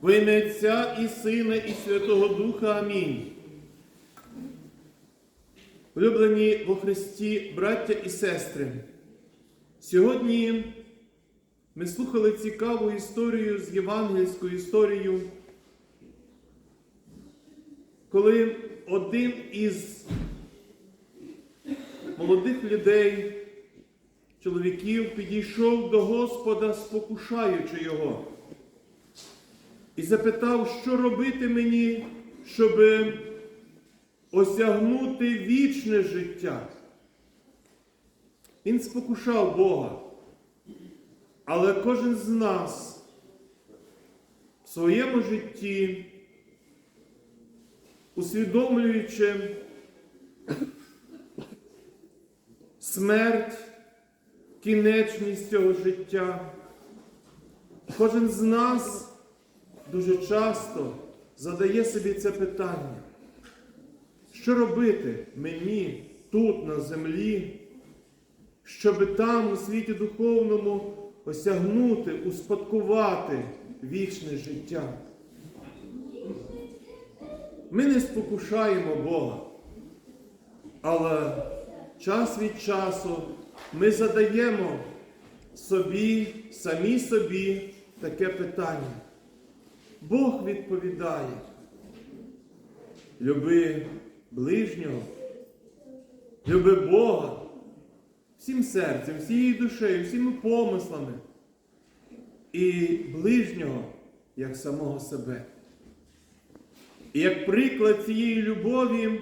Во ім'я Отця і Сина, і Святого Духа. Амінь. Улюблені во Христі, браття і сестри, сьогодні ми слухали цікаву історію з євангельською історією, коли один із молодих людей, чоловіків, підійшов до Господа, спокушаючи його, і запитав, що робити мені, щоб осягнути вічне життя. Він спокушав Бога. Але кожен з нас в своєму житті, усвідомлюючи смерть, кінечність цього життя, кожен з нас дуже часто задає собі це питання. Що робити мені тут, на землі, щоб там, у світі духовному, осягнути, успадкувати вічне життя? Ми не спокушаємо Бога, але час від часу ми задаємо собі, самі собі таке питання. Бог відповідає. Люби ближнього, люби Бога всім серцем, всією душею, всіми помислами і ближнього як самого себе. І як приклад цієї любові,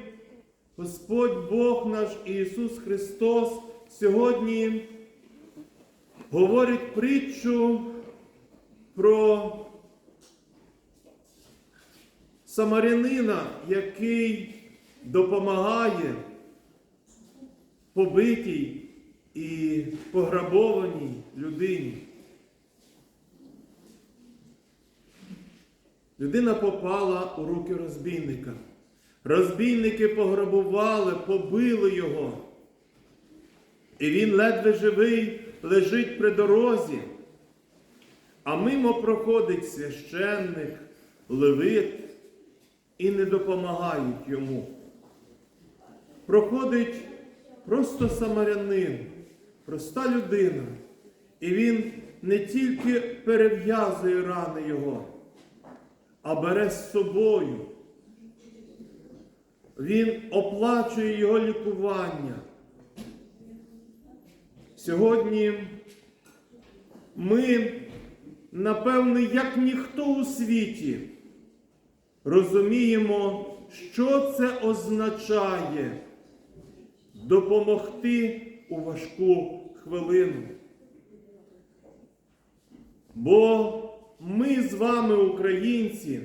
Господь Бог наш Ісус Христос сьогодні говорить притчу про самарянина, який допомагає побитій і пограбованій людині. Людина попала у руки розбійника. Розбійники пограбували, побили його. І він ледве живий лежить при дорозі, а мимо проходить священник, левит і не допомагають йому. Проходить просто самарянин, проста людина, і він не тільки перев'язує рани його, а бере з собою. Він оплачує його лікування. Сьогодні ми, напевне, як ніхто у світі, розуміємо, що це означає допомогти у важку хвилину. Бо ми з вами, українці,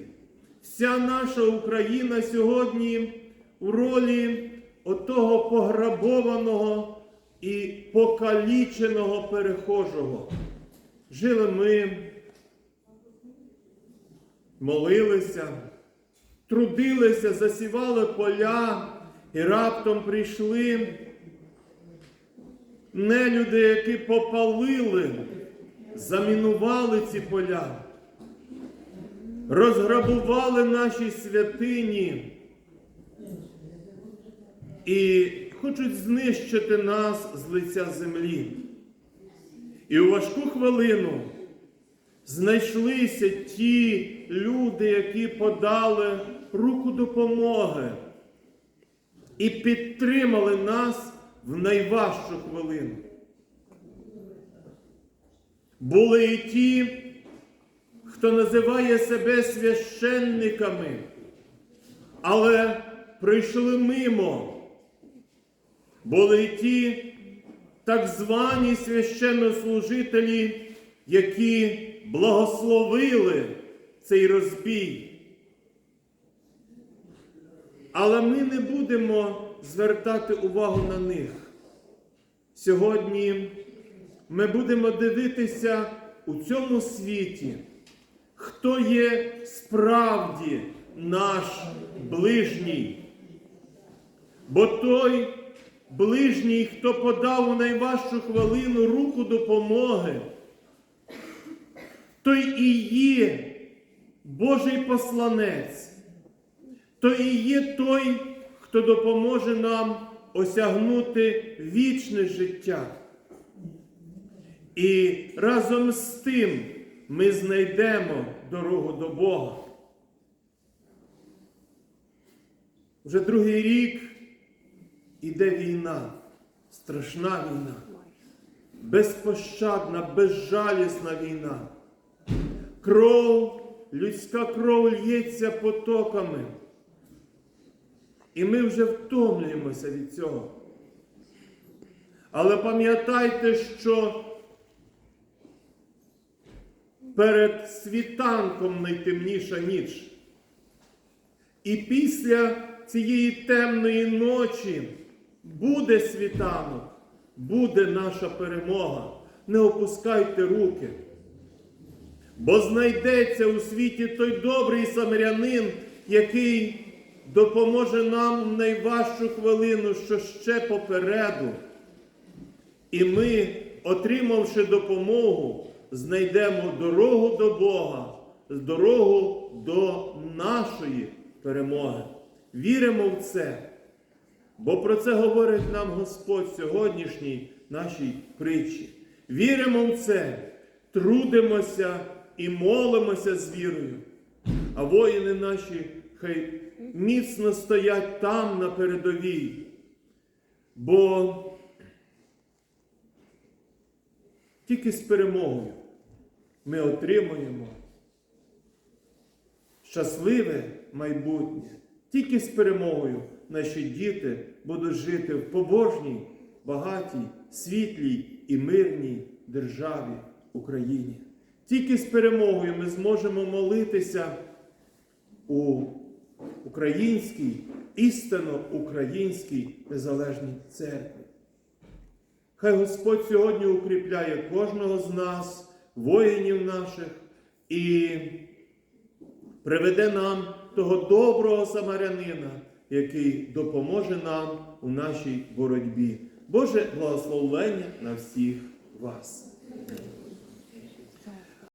вся наша Україна сьогодні у ролі отого пограбованого і покаліченого перехожого. Жили ми, молилися, трудилися, засівали поля і раптом прийшли нелюди, які попалили, замінували ці поля, розграбували наші святині і хочуть знищити нас з лиця землі. І у важку хвилину знайшлися ті люди, які подали руку допомоги і підтримали нас в найважчу хвилину. Були і ті, хто називає себе священниками, але прийшли мимо. Були й ті так звані священнослужителі, які благословили цей розбій. Але ми не будемо звертати увагу на них. Сьогодні ми будемо дивитися у цьому світі, хто є справді наш ближній. Бо той ближній, хто подав у найважчу хвилину руку допомоги, той і є Божий посланець, то і є той, хто допоможе нам осягнути вічне життя. І разом з тим ми знайдемо дорогу до Бога. Вже другий рік іде війна, страшна війна, безпощадна, безжалісна війна. Кров, людська кров лється потоками. І ми вже втомлюємося від цього. Але пам'ятайте, що перед світанком найтемніша ніч. І після цієї темної ночі буде світанок, буде наша перемога. Не опускайте руки. Бо знайдеться у світі той добрий самарянин, який допоможе нам в найважчу хвилину, що ще попереду. І ми, отримавши допомогу, знайдемо дорогу до Бога, дорогу до нашої перемоги. Віримо в це. Бо про це говорить нам Господь сьогоднішній нашій притчі. Віримо в це, трудимося і молимося з вірою. А воїни наші хай міцно стоять там на передовій. Бо тільки з перемогою ми отримуємо щасливе майбутнє. Тільки з перемогою наші діти будуть жити в побожній, багатій, світлій і мирній державі Україні. Тільки з перемогою ми зможемо молитися у українській, істинно українській незалежній церкві. Хай Господь сьогодні укріпляє кожного з нас, воїнів наших, і приведе нам того доброго самарянина, який допоможе нам у нашій боротьбі. Боже благословення на всіх вас.